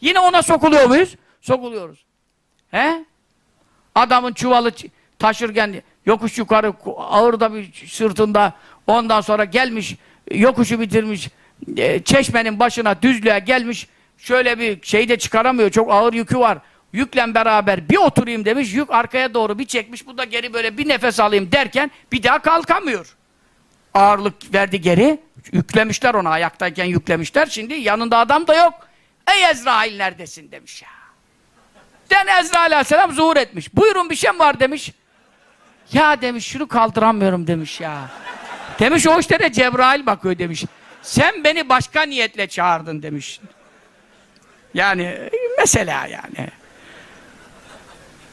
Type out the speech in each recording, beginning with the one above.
Yine ona sokuluyor muyuz? Sokuluyoruz. He? Adamın çuvalı taşırken yokuş yukarı ku- ağır da bir sırtında ondan sonra gelmiş yokuşu bitirmiş e, çeşmenin başına düzlüğe gelmiş şöyle bir şey de çıkaramıyor çok ağır yükü var yükle beraber bir oturayım demiş yük arkaya doğru bir çekmiş bu da geri böyle bir nefes alayım derken bir daha kalkamıyor ağırlık verdi geri yüklemişler ona ayaktayken yüklemişler şimdi yanında adam da yok ey Ezrail neredesin demiş ya Den Ezrail aleyhisselam zuhur etmiş. Buyurun bir şey mi var demiş. Ya demiş şunu kaldıramıyorum demiş ya. Demiş o işte de Cebrail bakıyor demiş. Sen beni başka niyetle çağırdın demiş. Yani mesela yani.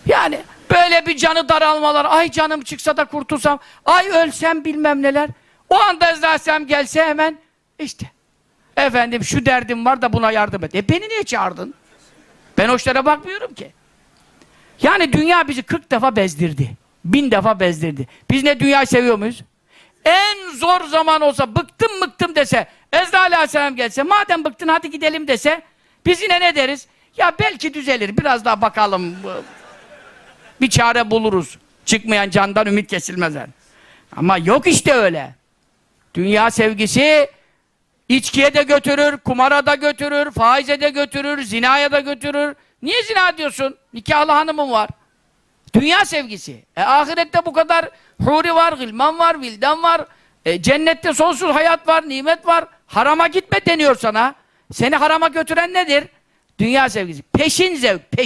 Yani böyle bir canı daralmalar, ay canım çıksa da kurtulsam, ay ölsem bilmem neler. O anda aleyhisselam gelse hemen işte. Efendim şu derdim var da buna yardım et. E beni niye çağırdın? Ben işlere bakmıyorum ki. Yani dünya bizi 40 defa bezdirdi. Bin defa bezdirdi. Biz ne dünyayı seviyor muyuz? En zor zaman olsa bıktım bıktım dese Ezra Aleyhisselam gelse madem bıktın hadi gidelim dese biz yine ne deriz? Ya belki düzelir biraz daha bakalım bir çare buluruz. Çıkmayan candan ümit kesilmez. Ama yok işte öyle. Dünya sevgisi İçkiye de götürür, kumara da götürür, faize de götürür, zinaya da götürür. Niye zina diyorsun? Nikahlı hanımın var. Dünya sevgisi. E, ahirette bu kadar huri var, gılman var, vildan var. E, cennette sonsuz hayat var, nimet var. Harama gitme deniyor sana. Seni harama götüren nedir? Dünya sevgisi. Peşin zevk, peşin.